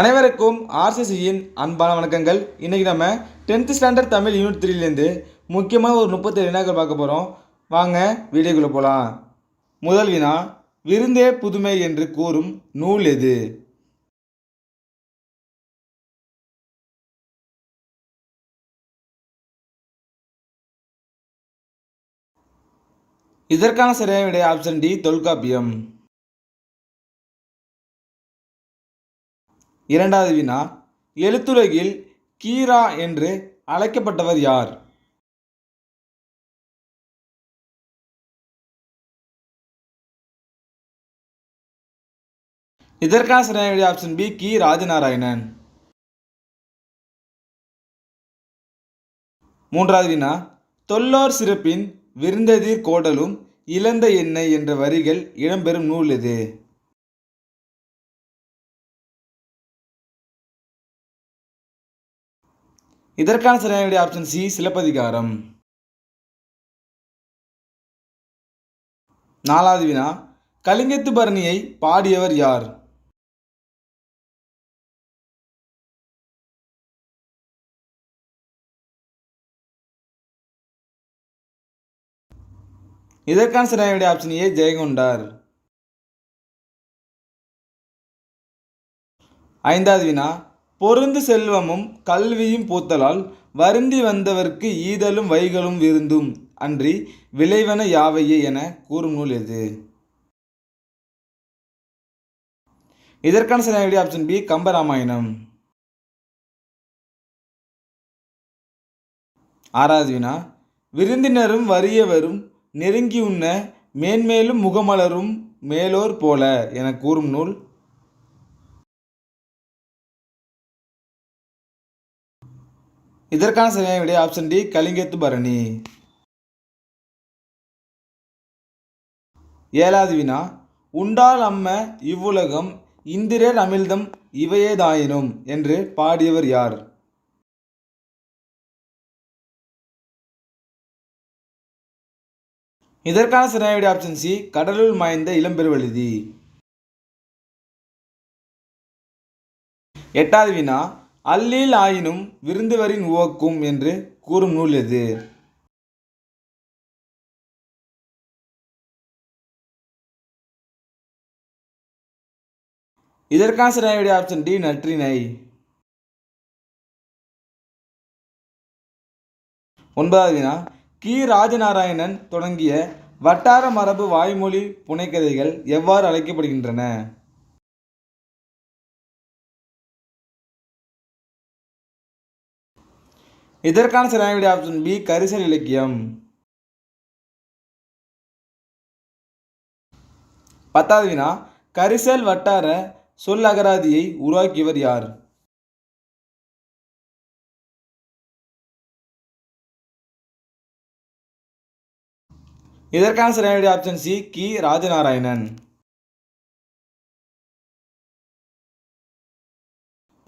அனைவருக்கும் ஆர்சிசியின் அன்பான வணக்கங்கள். இன்றைக்கி நம்ம டென்த்து ஸ்டாண்டர்ட் தமிழ் யூனிட் த்ரீலேருந்து முக்கியமாக ஒரு முப்பத்தேழு வினாக்கள் பார்க்க போகிறோம் வாங்க வீடியோக்குள்ளே போகலாம் முதல் வினா விருந்தே புதுமை என்று கூறும் நூல் எது? இதற்கான சரியான விடை ஆப்ஷன் டி தொல்காப்பியம். இரண்டாவது வினா எழுத்துலகில் கீரா என்று அழைக்கப்பட்டவர் யார்? இதற்கான சரியான ஆப்ஷன் பி கி. ராஜநாராயணன். மூன்றாவது வினா தொல்லோர் சிறப்பின் விருந்ததிர் கோடலும் இழந்த எண்ணெய் என்ற வரிகள் இடம்பெறும் நூல் எது? இதற்கான சரியான விடை ஆப்ஷன் சி சிலப்பதிகாரம். நாலாவது வினா கலிங்கத்து பரணியை பாடியவர் யார்? இதற்கான சரியான விடை ஆப்ஷன் ஏ ஜெயகொண்டார் ஐந்தாவது வினா பொருந்து செல்வமும் கல்வியும் பூத்தலால் வருந்தி வந்தவர்க்கு ஈதலும் வைகளும் விருந்தும் அன்றி விளைவன யாவையே என கூறும் நூல் எது? இதற்கான சரியான ஆப்ஷன் பி கம்பராமாயணம். ஆறாவது வினா விருந்தினரும் வறியவரும் நெருங்கி உண்ண மேன்மேலும் முகமலரும் மேலோர் போல என கூறும் நூல் இதற்கான சரியான விடை ஆப்ஷன் டி கலிங்கத்து பரணி. ஏழாவது வினா உண்டால் அம்ம இவ்வுலகம் இந்திரர் அமிழ்தம் இவையேதாயினும் என்று பாடியவர் யார்? இதற்கான சரியான விடை ஆப்ஷன் சி கடலுள் மாய்ந்த இளம்பெருவழுதி எட்டாவது வினா அல்லீல் ஆயினும் விருந்துவரின் உவக்கும் என்று கூறும் நூல் எது? இதற்கான சரியான ஆப்ஷன் டி நற்றினை ஒன்பதாவது வினா. கி. ராஜநாராயணன் தொடங்கிய வட்டார மரபு வாய்மொழி புனைக்கதைகள் எவ்வாறு அழைக்கப்படுகின்றன? இதற்கான சரியான விடை ஆப்ஷன் பி கரிசல் இலக்கியம். பத்தாவது வினா கரிசல் வட்டார சொல் அகராதியை உருவாக்கியவர் யார்? இதற்கான சரியான விடை ஆப்ஷன் சி கி. ராஜநாராயணன்.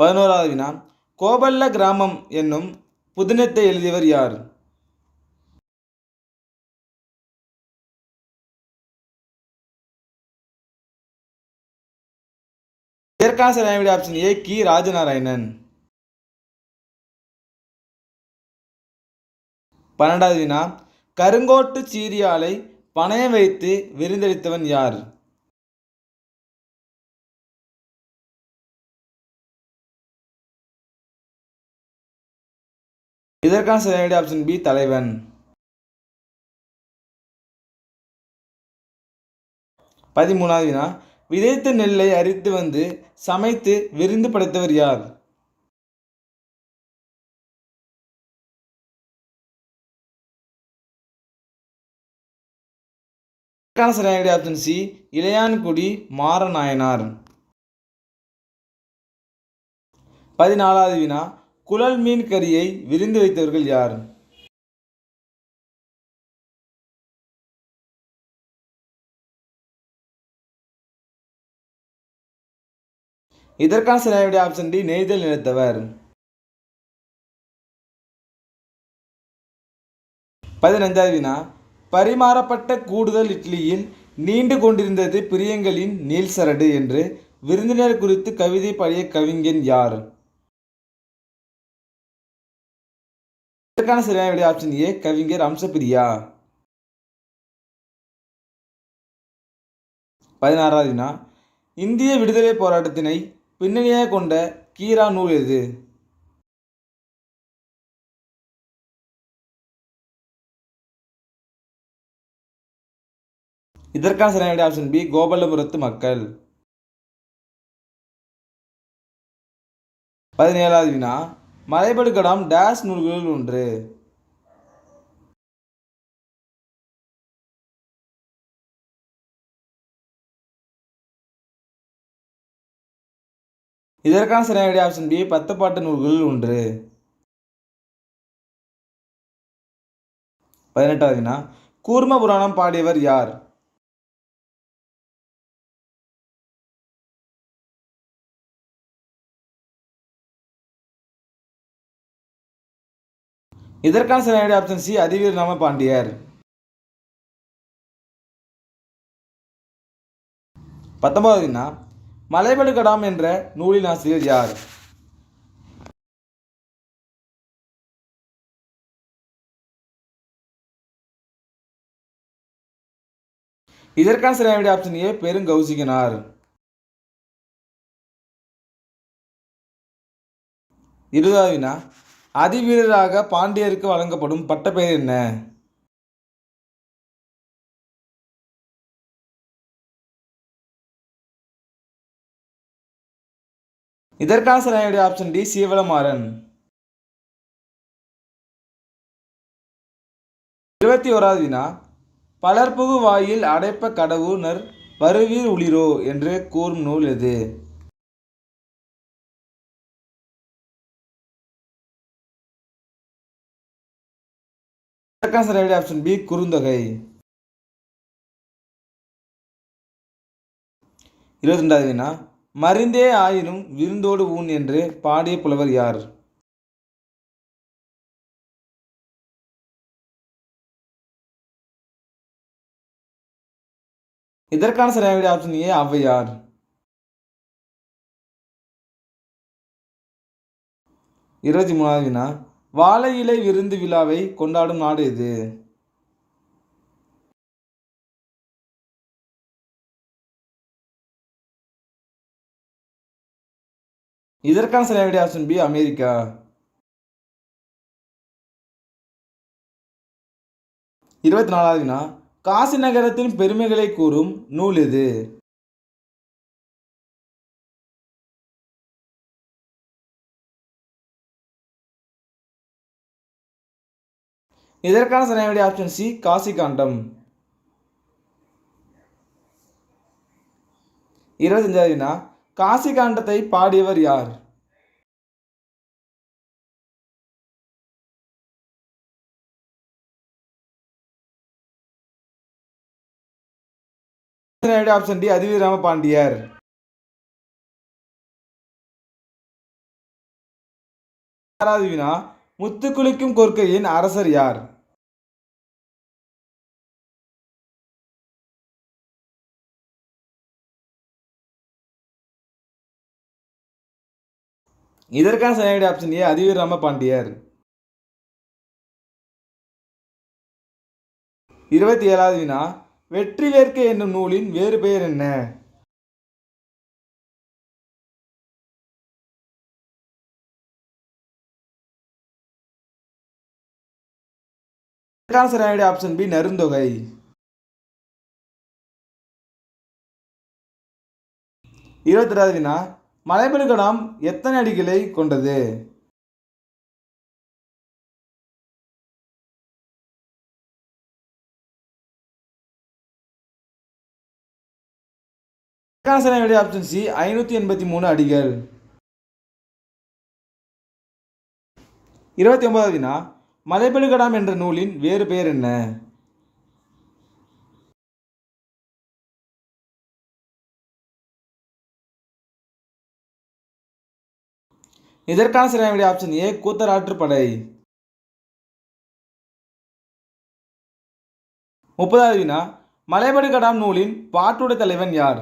பதினோராவது வினா கோபல்ல கிராமம் என்னும் புதினத்தை எழுதியவர் யார்? இதற்கான சரியான ஆப்ஷன் ஏ கி. ராஜநாராயணன். பன்னெண்டாவது வினா கருங்கோட்டு சீரியாலை பணயம் வைத்து விருந்தளித்தவன் யார்? இதற்கான சரியான ஆப்ஷன் பி தலைவன். பதிமூணாவது வினா. விதைத்த நெல்லை அரித்து வந்து சமைத்து விருந்து படைத்தவர் யார்? சரியான ஆப்ஷன் சி இளையான்குடி மாறநாயனார் பதினாலாவது வினா. குழல் மீன் கறியை விருந்து வைத்தவர்கள் யார்? இதற்கான சரியான ஆப்ஷன் டி நெய்தல் நினைத்தவர். பதினைந்தாவது வினா. பரிமாறப்பட்ட கூடுதல் இட்லியில் நீண்டு கொண்டிருந்தது பிரியங்களின் நீல் சரடு என்று விருந்தினர் குறித்து கவிதை பழைய கவிஞன் யார்? இதற்கான சரியான விடை ஆப்ஷன் ஏ கவிஞர் அம்சப்பிரியா. பதினாறாவது வினா இந்திய விடுதலை போராட்டத்தினை பின்னணியாக கொண்ட கீரா நூல் எது? இதற்கான சரியான விடை ஆப்ஷன் பி கோபாலபுரத்து மக்கள். பதினேழாவது வினா மலைபடுகடாம் டேஸ் நூல்களில் ஒன்று. இதற்கான சரியான ஆப்ஷன் பி பத்துப்பாட்டு நூல்களில் ஒன்று. பதினெட்டாவதுனா கூர்ம புராணம் பாடியவர் யார்? இதற்கான சரியான ஆப்ஷன் சி அதிவீர் நாம பாண்டியர். பத்தொன்பதுனா மலைபடு கடாம் என்ற நூலின் ஆசிரியர் யார்? இதற்கான சரியான ஆப்ஷன் ஏ பெருங்கௌசிகனார். இருபதாவது வினா அதிவீரராக பாண்டியருக்கு வழங்கப்படும் பட்டப்பெயர் என்ன? இதற்கான சரியான ஆப்ஷன் டி சீவலமாறன். இருபத்தி ஓராவது வினா. பலர்புகு வாயில் அடைப்ப கடவுனர் வருவீர் உளிரோ என்று கூறும் நூல் எது? இதற்கான சரியான ஆப்ஷன் பி குறுந்தொகை. இருபத்தி ரெண்டாவது வினா மருந்தே ஆயினும் விருந்தோடு ஊன் என்று பாடிய புலவர் யார்? இதற்கான சரியான விடை ஆப்ஷன் ஏ ஔவையார். இருபத்தி மூணாவது வினா வாழை இலை விருந்து விழாவை கொண்டாடும் நாடு எது? இதற்கான சில விட ஆப்ஷன் பி அமெரிக்கா. இருபத்தி நாலாவது வினா காசி நகரத்தின் பெருமைகளை கூறும் நூல் எது? இதற்கான சரியான விடை ஆப்ஷன் சி காசி காண்டம் இருபத்தஞ்சாவது வினா காசி காண்டத்தை பாடியவர் யார்? ஆப்ஷன் டி அதிவீராம பாண்டியர் ஆறாவது வினா முத்து குளிக்கும் கொற்கையின் அரசர் யார்? இதற்கான சரியான ஆப்ஷன் ஏ அதிவீர் ராம பாண்டியர். இருபத்தி ஏழாவது வினா வெற்றி வேர்க்கை என்னும் நூலின் வேறு பெயர் என்ன? இதற்கான சரியான ஆப்ஷன் பி நருந்தொகை. இருபத்தி ரெண்டாவது வினா மலைபடுகடாம் எத்தனை அடிகளை கொண்டது? இதற்கான ஆப்ஷன் சி ஐநூற்றி எண்பத்தி மூணு அடிகள். இருபத்தி ஒன்பதாவது வினா மலைபெழுகடாம் என்ற நூலின் வேறு பெயர் என்ன? இதற்கான சரியான விடை ஆப்ஷன் ஏ கூத்தராற்றுப்படை முப்பதாவது வினா மலைபடு கடாம் நூலின் பாட்டுடைய தலைவன் யார்?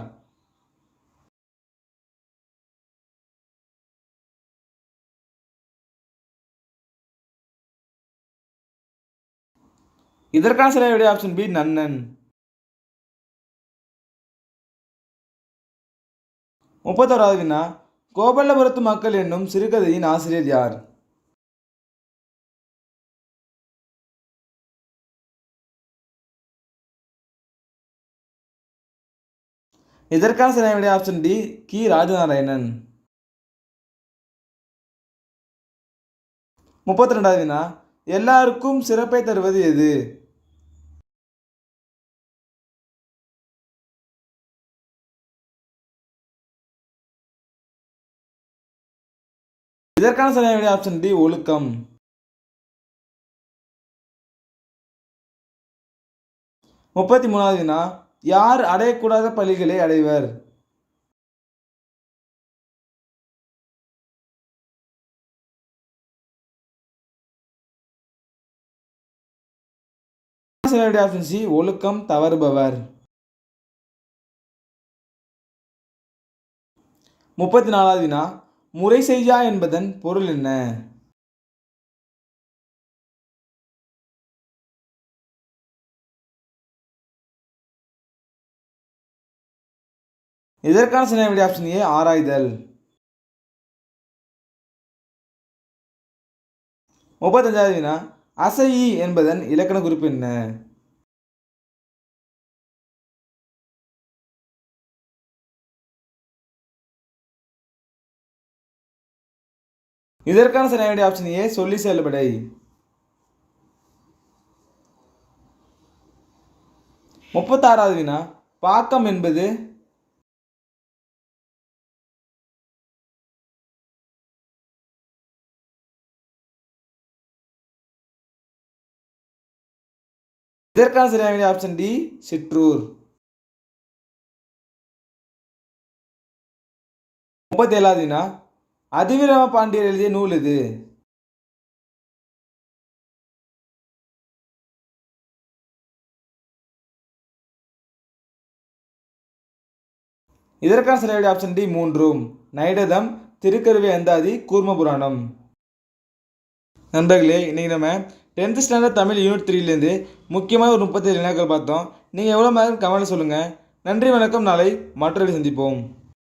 இதற்கான சரியான விடை ஆப்ஷன் பி நன்னன். முப்பத்தோராவது வினா கோபல்லபுரத்து மக்கள் என்னும் சிறுகதையின் ஆசிரியர் யார்? இதற்கான சரியான விடை ஆப்ஷன் டி கி. ராஜநாராயணன். முப்பத்தி ரெண்டாவது வினா. எல்லாருக்கும் சிறப்பை தருவது எது? இதற்கான சரியான விடை ஆப்ஷன் டி ஒழுக்கம். முப்பத்தி மூணாவது வினா யார் அடையக்கூடாத பள்ளிகளை அடைவர்? ஆப்ஷன் சி ஒழுக்கம் தவறுபவர். முப்பத்தி நாலாவது வினா முறை செய்யா என்பதன் பொருள் என்ன? இதற்கான சின்ன விடை ஆப்ஷன் ஏ ஆராய்தல். முப்பத்தஞ்சாவது வினா அசையி என்பதன் இலக்கண குறிப்பு என்ன? இதற்கான சரியான ஆப்ஷன் ஏ சொல்லி செயல்படை. முப்பத்தாறாவது வினா பாக்கம் என்பது இதற்கான சரியான ஆப்ஷன் டி சிற்றூர். முப்பத்தி ஏழாவது வினா அதிவிரம பாண்டியர் எழுதிய நூல் இது. இதற்கான சிலையுடைய ஆப்ஷன் டி மூன்றும். நைடதம் திருக்கருவை அந்தாதி கூர்ம புராணம் நண்பர்களே இன்றைக்கி நம்ம டென்த்து ஸ்டாண்டர்ட் தமிழ் யூனிட் த்ரீலேருந்து முக்கியமான ஒரு முப்பத்தேழு வினாக்கள் பார்த்தோம். நீங்கள் எவ்வளோ மாதிரி கமெண்ட் சொல்லுங்கள் நன்றி வணக்கம். நாளை மற்றொரு சந்திப்போம்.